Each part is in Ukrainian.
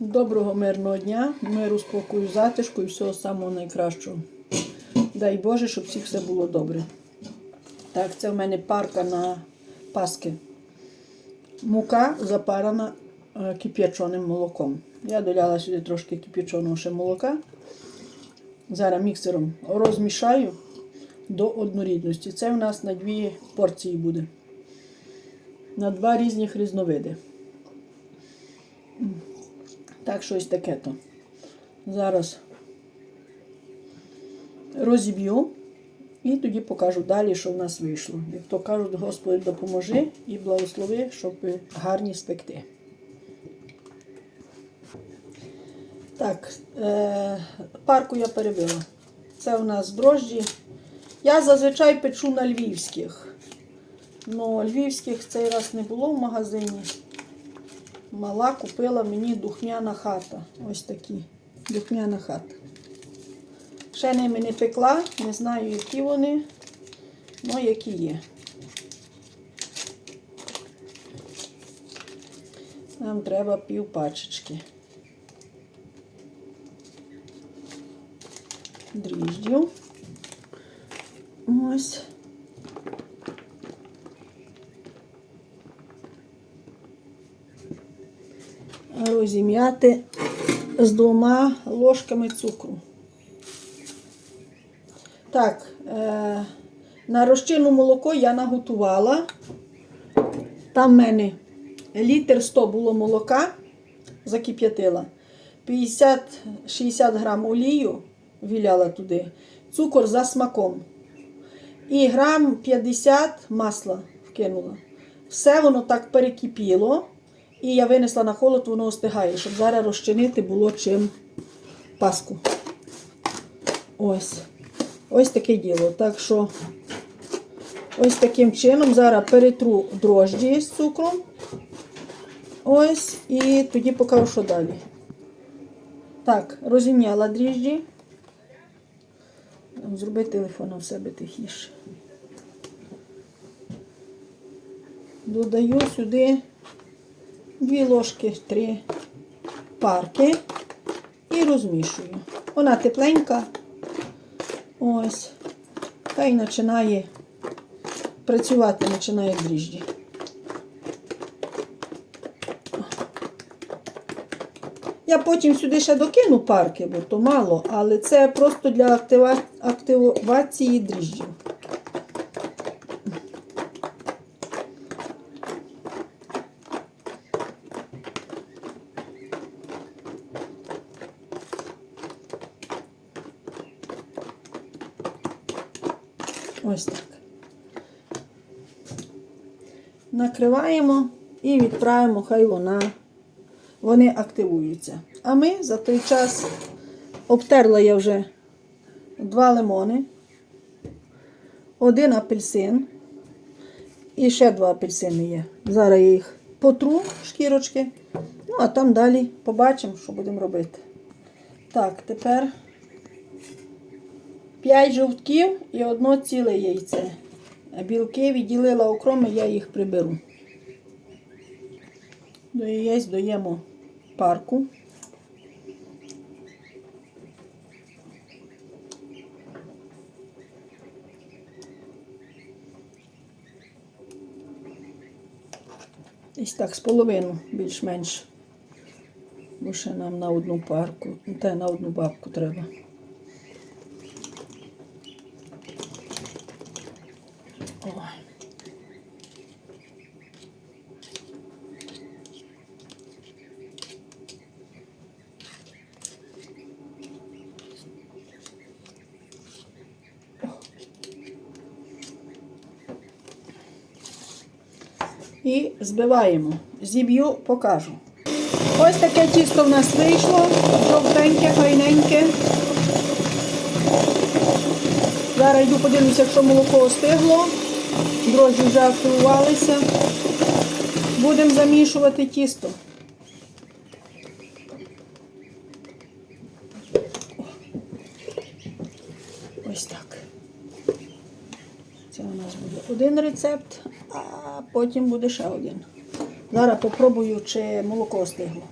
Доброго мирного дня, миру, спокою, затишку і всього самого найкращого. Дай Боже, щоб всіх все було добре. Так, це в мене парка на паски. Мука запарана е, кип'яченим молоком. Я доляла сюди трошки кип'яченого ще молока. Зараз міксером розмішаю до однорідності. Це в нас на дві порції буде. На два різних різновиди. Так, щось таке то. Зараз розіб'ю і тоді покажу далі, що в нас вийшло. Як то кажуть, Господи, допоможи і благослови, щоб гарні спекти. Так, е, парку я перебила. Це у нас дрожджі. Я зазвичай печу на львівських. Ну, львівських цей раз не було в магазині. Мала купила мені духмяна хата. Ось такі. Духмяна хата. Ще ними не пекла, не знаю, які вони, але які є. Нам треба пів пачечки. Дріждів. Ось. Розім'яти з двома ложками цукру. Так, е, на розчину молоко я наготувала. Там в мене літр 100 було молока, закип'ятила. 50-60 грам олію віляла туди, цукор за смаком. І грам 50 масла вкинула. Все воно так перекипіло. І я винесла на холод, воно остигає, щоб зараз розчинити було чим паску. Ось. Ось таке діло. Так що, ось таким чином зараз перетру дрожджі з цукром. Ось, і тоді покажу, що далі. Так, розім'яла дріжджі. Зроби телефон у себе тихіше. Додаю сюди дві ложки, три парки і розмішую. Вона тепленька. Ось. Та й починає працювати, починає дріжджі. Я потім сюди ще докину парки, бо то мало, але це просто для актива... активації дріжджів. Ось так. Накриваємо і відправимо, хай вона, вони активуються. А ми за той час обтерла я вже два лимони, один апельсин і ще два апельсини є. Зараз я їх потру шкірочки, ну а там далі побачимо, що будемо робити. Так, тепер 5 жовтків і одно ціле яйце. Білки відділила окроми, я їх приберу. До яєць доємо парку. Десь так, з половину більш-менш. Бо ще нам на одну парку, та на одну бабку треба. Ой. І збиваємо. Зіб'ю, покажу. Ось таке тісто в нас вийшло, жовтеньке, файненьке. Зараз йду подивлюся, якщо молоко остигло. Дрожжі вже активувалися. Будемо замішувати тісто. Ось так. Це у нас буде один рецепт, а потім буде ще один. Зараз попробую, чи молоко остигло.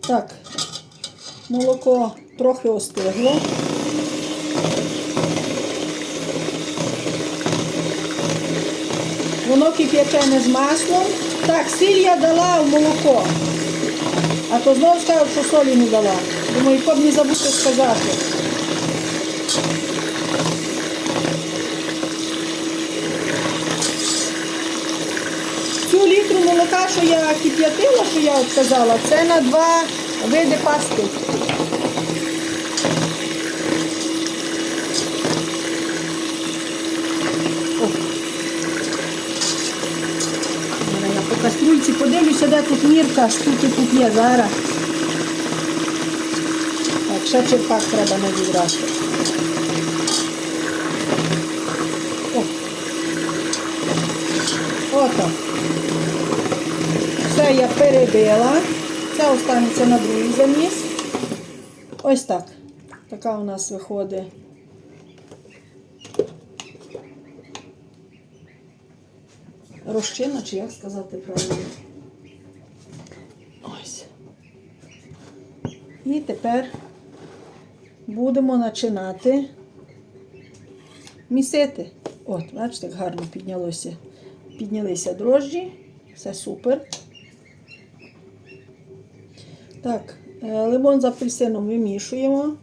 Так, молоко трохи остигло. Воно кип'ячене з маслом. Так, сіль я дала в молоко. А то знову сказав, що солі не дала. Думаю, б не забути сказати. Цю літру молока, що я кип'ятила, що я от це на два види пасти. О. Зараз Я по каструльці подивлюся, де тут мірка, скільки тут є зараз. Так, ще черпак треба не відрати. О. Отак. Все я перебила. Це останеться на другий заміс. Ось так. Така у нас виходить. Розчина, чи як сказати правильно? Ось. І тепер будемо починати місити. От, бачите, як гарно піднялося. Піднялися дрожжі. Все супер. Так, е, лимон з апельсином вимішуємо.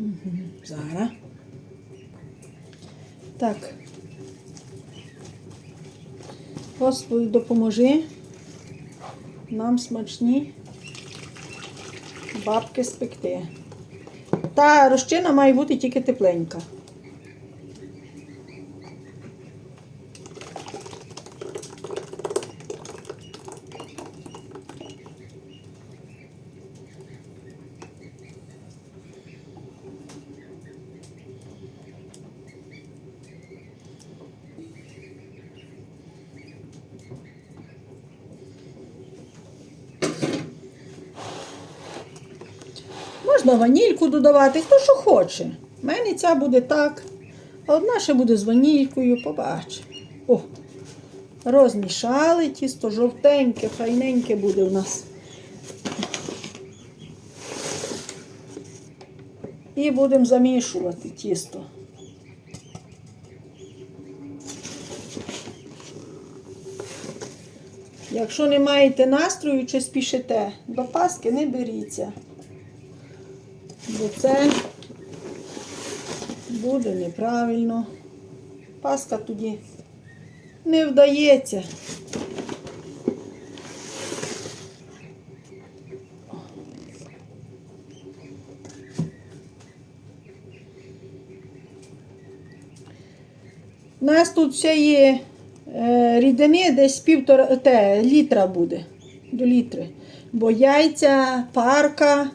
Мгм, Зараз. Так. Господи, допоможи нам смачні бабки спекти. Та розчина має бути тільки тепленька. Можна ванільку додавати, хто що хоче. У мене ця буде так. А одна ще буде з ванількою, побачимо. О, розмішали, тісто жовтеньке, файненьке буде у нас. І будемо замішувати тісто. Якщо не маєте настрою чи спішите, до паски не беріться. Бо це буде неправильно. Паска тоді не вдається. У нас тут ще є е, рідини десь півтора те, літра буде. До літри. Бо яйця, парка,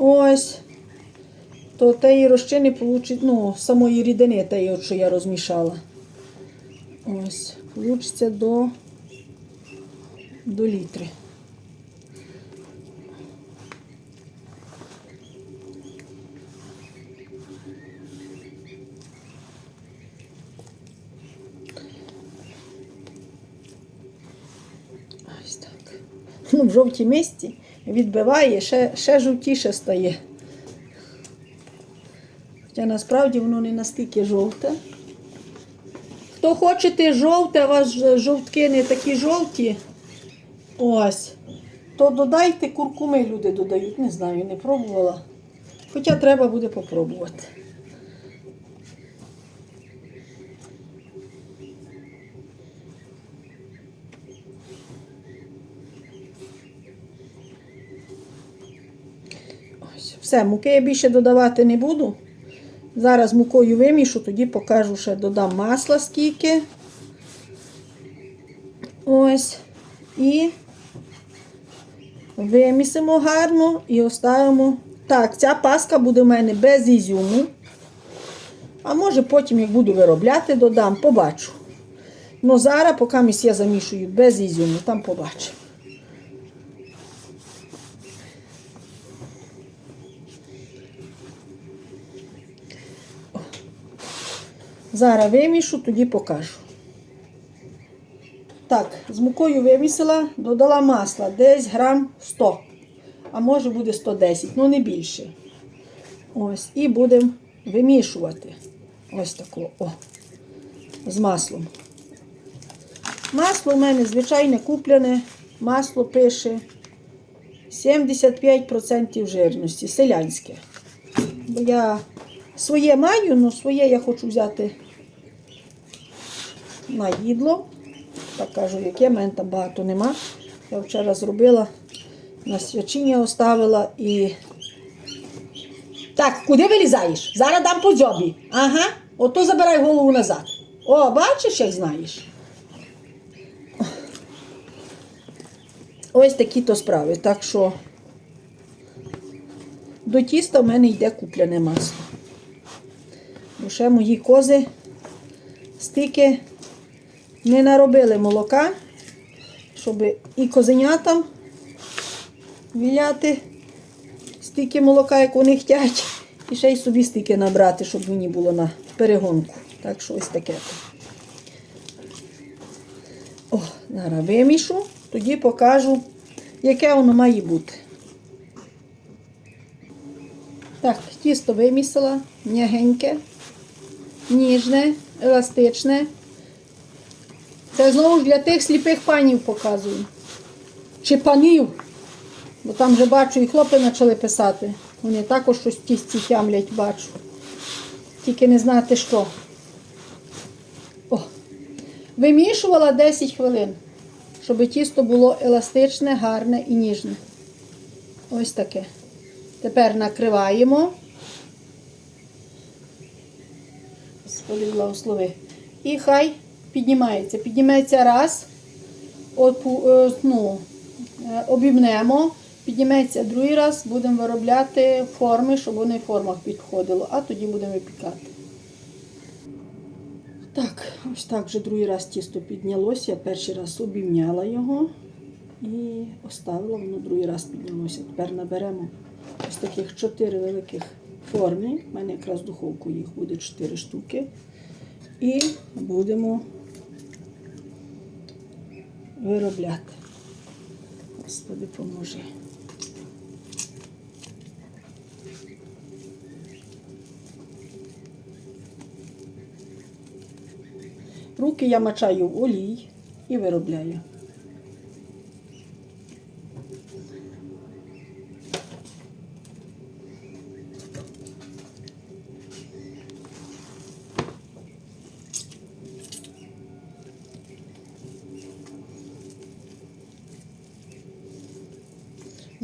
ось, то теї розчини получить, ну, самої рідини, теї, от, що я розмішала. Ось, получиться до, до літри. Ось так. Ну, в жовтій мисці відбиває, ще, ще жовтіше стає. Хоча насправді воно не настільки жовте. Хто хочете жовте, у вас жовтки не такі жовті. Ось. То додайте куркуми, люди додають. Не знаю, не пробувала. Хоча треба буде попробувати. Все, муки я більше додавати не буду. Зараз мукою вимішу, тоді покажу, ще додам масла скільки. Ось. І вимісимо гарно і оставимо. Так, ця паска буде в мене без ізюму. А може потім, як буду виробляти, додам, побачу. Ну зараз, поки я замішую без ізюму, там побачимо. Зараз вимішу, тоді покажу. Так, з мукою вимісила, додала масла десь грам 100, а може буде 110, ну не більше. Ось, і будемо вимішувати. Ось тако, о, з маслом. Масло в мене звичайне куплене, масло пише 75% жирності, селянське. Бо я своє маю, але своє я хочу взяти на їдло. Так кажу, яке, в мене там багато нема. Я вчора зробила, на свячіння оставила і. Так, куди вилізаєш? Зараз дам по дзьобі. Ага, ото забирай голову назад. О, бачиш, як знаєш. Ось такі то справи. Так що до тіста в мене йде купляне масло. Бо ще мої кози стільки не наробили молока, щоб і козенятам віляти стільки молока, як вони хочуть, і ще й собі стільки набрати, щоб мені було на перегонку. Так що ось таке. О, зараз вимішу, тоді покажу, яке воно має бути. Так, тісто вимісила, м'ягеньке, ніжне, еластичне. Це знову ж для тих сліпих панів показую. Чи панів. Бо там вже бачу, і хлопці почали писати. Вони також щось тісті тямлять, бачу. Тільки не знати що. О. Вимішувала 10 хвилин, щоб тісто було еластичне, гарне і ніжне. Ось таке. Тепер накриваємо. Господи, благослови. І хай піднімається. Підніметься раз, отпу- е, ну, е, обімнемо, підніметься другий раз, будемо виробляти форми, щоб вони в формах підходило, а тоді будемо випікати. Так, ось так вже другий раз тісто піднялося. Я перший раз обімняла його і оставила, воно другий раз піднялося. Тепер наберемо ось таких чотири великих форми. У мене якраз в духовку їх буде чотири штуки. І будемо виробляти. Господи, поможи. Руки я мачаю в олій і виробляю.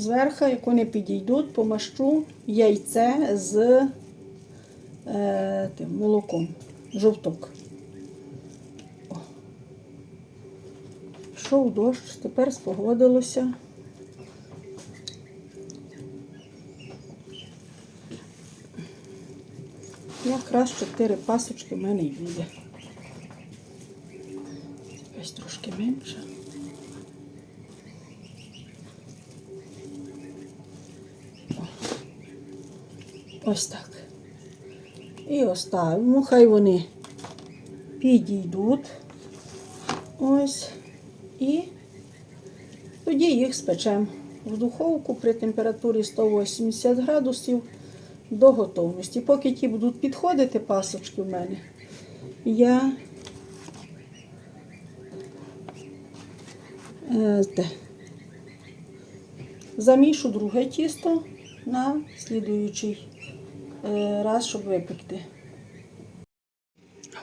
Зверху, як вони підійдуть, помащу яйце з е, тим, молоком, жовток. О. Пішов дощ, тепер спогодилося. Якраз чотири пасочки в мене й буде. Ось трошки менше. Ось так. І оставимо, хай вони підійдуть. Ось. І тоді їх спечемо в духовку при температурі 180 градусів до готовності. Поки ті будуть підходити пасочки в мене, я е, замішу друге тісто на слідуючий раз, щоб випекти.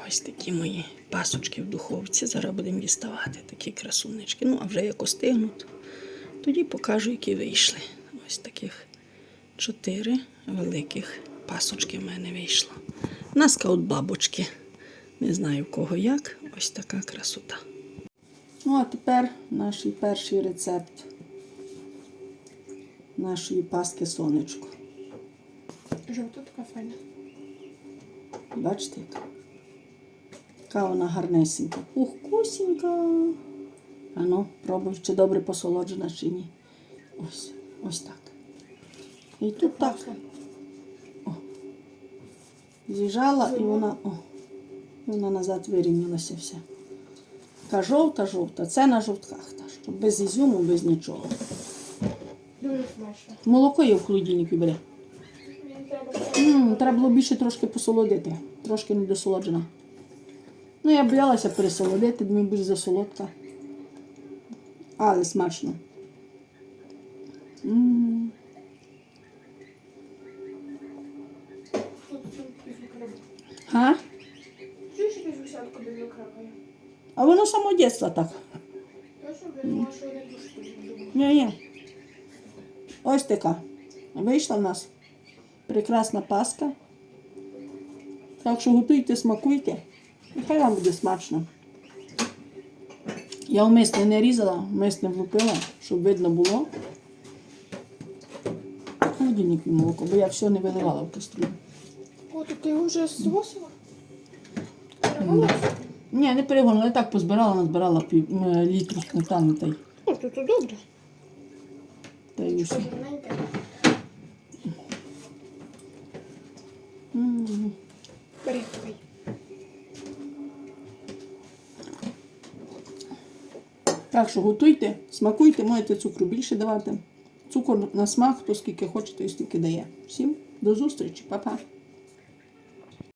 Ось такі мої пасочки в духовці. Зараз будемо діставати такі красунечки. Ну, а вже як остигнуть, тоді покажу, які вийшли. Ось таких чотири великих пасочки в мене вийшло. На скаут бабочки. Не знаю в кого як. Ось така красота. Ну, а тепер наш перший рецепт нашої паски сонечко. Жовта така файна. Бачите, яка? Яка вона гарнесенька. Пухкусінька. А ну, пробуй, чи добре посолоджена, чи ні. Ось, ось так. І тут так Масло. з'їжджала і вона. О. Вона назад вирівнялася вся. Така жовта, жовта. Це на жовтках. Та, що без ізюму, без нічого. Дуже смачно. Молоко є в холодильнику бере. Треба було більше трошки посолодити. Трошки недосолоджена. Ну, я боялася пересолодити, думаю, більш засолодка. Але смачно. М, гусятку без крапає? А воно само дитинства так. Ні-ні. Ось така. Вийшла в нас прекрасна паска. Так що готуйте, смакуйте. Нехай вам буде смачно. Я вмисне не різала, вмисне влупила, щоб видно було. Холодильник молоко, бо я все не виливала в кастрюлю. О, то ти вже звосила? Ні, не перегонула, я так позбирала, назбирала пів, літру сметани О, то то добре. та й усе. Бери. Так що готуйте, смакуйте, можете цукру більше давати. Цукор на смак, хто скільки хоче, той стільки дає. Всім до зустрічі, па-па.